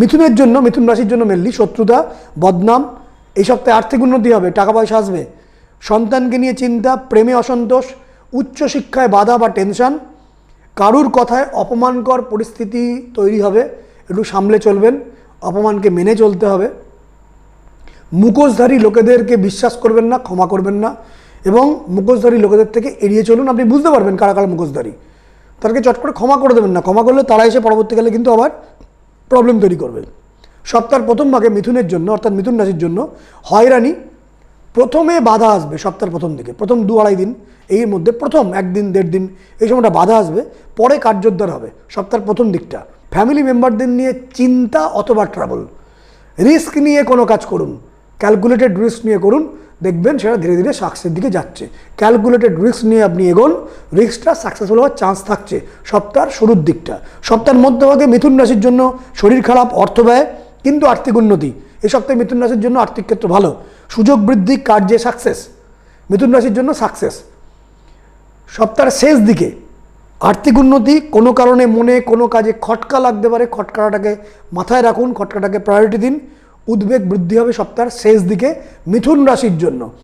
মিথুনের জন্য, মিথুন রাশির জন্য মেনলি শত্রুতা, বদনাম, এই সপ্তাহে আর্থিক উন্নতি হবে, টাকা পয়সা আসবে। সন্তানকে নিয়ে চিন্তা, প্রেমে অসন্তোষ উচ্চশিক্ষায় বাধা বা টেনশন কারুর কথায় অপমানকর পরিস্থিতি তৈরি হবে, একটু সামলে চলবেন, অপমানকে মেনে চলতে হবে। মুখোশধারী লোকেদেরকে বিশ্বাস করবেন না, ক্ষমা করবেন না, এবং মুখোশধারী লোকেদের থেকে এড়িয়ে চলুন, আপনি বুঝতে পারবেন কারা কারা মুখোশধারী। তাদেরকে চট করে ক্ষমা করে দেবেন না, ক্ষমা করলে তারা এসে পরবর্তীকালে কিন্তু আবার প্রবলেম তৈরি করবে। সপ্তাহের প্রথম ভাগে মিথুনের জন্য, অর্থাৎ মিথুন রাশির জন্য হয়রানি প্রথমে বাধা আসবে সপ্তাহের প্রথম দিকে। প্রথম দু আড়াই দিন, এর মধ্যে প্রথম একদিন দেড় দিন, এই সময়টা বাধা আসবে। পরে কার্যোদ্ধার হবে সপ্তাহের প্রথম দিকটা। ফ্যামিলি মেম্বারদের নিয়ে চিন্তা অথবা ট্রাভেল রিস্ক নিয়ে কোনো কাজ করুন। ক্যালকুলেটেড রিস্ক নিয়ে করুন, দেখবেন সেটা ধীরে ধীরে সাকসেসের দিকে যাচ্ছে। ক্যালকুলেটেড রিস্ক নিয়ে আপনি এগোন রিস্কটা সাকসেসফুল হওয়ার চান্স থাকছে সপ্তাহের শুরুর দিকটা। সপ্তাহের মধ্যভাগে মিথুন রাশির জন্য শরীর খারাপ, অর্থ ব্যয়, কিন্তু আর্থিক উন্নতি। এই সপ্তাহে মিথুন রাশির জন্য আর্থিক ক্ষেত্র ভালো। সুযোগ বৃদ্ধি, কার্যে সাকসেস মিথুন রাশির জন্য সাকসেস সপ্তাহের শেষ দিকে আর্থিক উন্নতি, কোনো কারণে মনে, কোনো কাজে খটকা লাগতে পারে, খটকাটাকে মাথায় রাখুন, খটকাটাকে প্রায়োরিটি দিন। উদ্বেগ বৃদ্ধি হবে সপ্তাহের শেষ দিকে মিথুন রাশির জন্য।